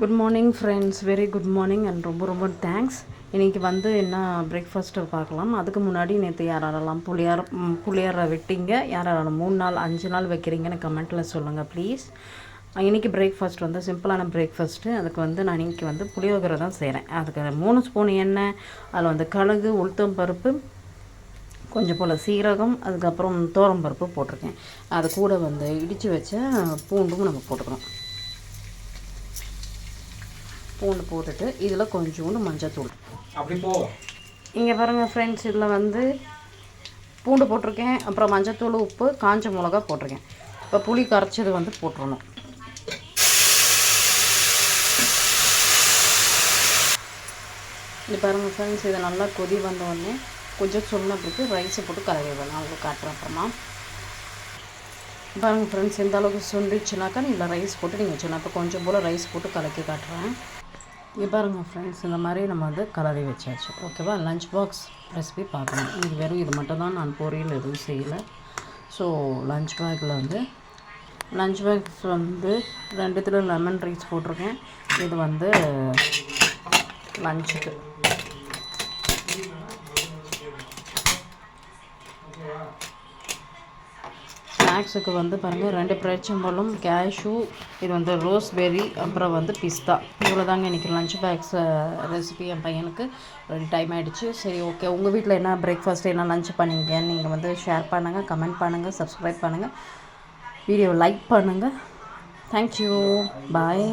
Good morning friends very good morning and ரொம்ப ரொம்ப thanks இன்றைக்கி வந்து என்ன பிரேக்ஃபாஸ்ட்டு பார்க்கலாம். அதுக்கு முன்னாடி நேற்று யாரெல்லாம் புளியார புளியாரை வெட்டிங்க? விட்டீங்க யாரெல்லாம் மூணு நாள் அஞ்சு நாள் வைக்கிறீங்கன்னு கமெண்ட்டில் சொல்லுங்கள் ப்ளீஸ் இன்றைக்கி பிரேக்ஃபாஸ்ட் வந்து சிம்பிளான பிரேக்ஃபாஸ்ட்டு அதுக்கு வந்து நான் இன்றைக்கி வந்து புளியோகரை தான் செய்கிறேன் அதுக்கு மூணு ஸ்பூன் எண்ணெய் அதில் வந்து கடுகு உளுத்தம் பருப்பு கொஞ்சம் போல் சீரகம் அதுக்கப்புறம் தோரம் பருப்பு போட்டிருக்கேன். அது கூட வந்து இடித்து வச்ச பூண்டும் நம்ம போட்டுக்கிறோம் பூண்டு போட்டுட்டு இதில் கொஞ்சோண்டு மஞ்சத்தூள். அப்படி போ. இங்கே பாருங்கள் ஃப்ரெண்ட்ஸ் இதில் வந்து பூண்டு போட்டிருக்கேன் அப்புறம் மஞ்சத்தூள் உப்பு காஞ்ச மிளகா போட்டிருக்கேன். இப்போ புளி கரைச்சது வந்து போட்டுறணும். இது பாருங்கள் ஃப்ரெண்ட்ஸ் இதை நல்லா கொதி வந்த உடனே கொஞ்சம் சொன்ன பிறகு ரைஸை போட்டு கலவி வேணும் உங்களுக்கு காட்டுறேன் அப்புறமா. பாருங்கள் ஃப்ரெண்ட்ஸ் எந்த அளவுக்கு சுண்டிச்சுனாக்கா நீங்கள் ரைஸ் போட்டு நீங்கள் வச்சுக்கணும் இப்போ கொஞ்சம் போல் ரைஸ் போட்டு கலக்கி காட்டுறேன். இங்கே பாருங்கள் ஃப்ரெண்ட்ஸ் இந்த மாதிரி நம்ம வந்து கலரி வச்சாச்சு. ஓகேவா லஞ்ச் பாக்ஸ் ரெசிபி பார்க்கணும். இது வெறும் இது மட்டும் தான் நான் பொரியல் எதுவும் செய்யலை. ஸோ லஞ்ச் பேக்கில் வந்து லஞ்ச் பேக்ஸ் வந்து ரெண்டுத்தில் லெமன் ரைஸ் போட்டிருக்கேன். இது வந்து லஞ்சுக்கு ஸ்நாக்ஸுக்கு வந்து பாருங்கள் ரெண்டு பிரச்சம்பழம் கேஷ்யூ இது வந்து ரோஸ்பெரி அப்புறம் வந்து பிஸ்தா இவ்வளோ தாங்க இன்றைக்கி லஞ்ச் பேக்ஸ் ரெசிபி என் பையனுக்கு. ரெண்டு டைம் ஆகிடுச்சு சரி ஓகே உங்கள் வீட்டில் என்ன பிரேக்ஃபாஸ்ட் என்ன லஞ்ச் பண்ணீங்க நீங்கள் வந்து ஷேர் பண்ணுங்கள் கமெண்ட் பண்ணுங்கள் சப்ஸ்கிரைப் பண்ணுங்கள் வீடியோ லைக் பண்ணுங்கள் தேங்க்யூ பாய்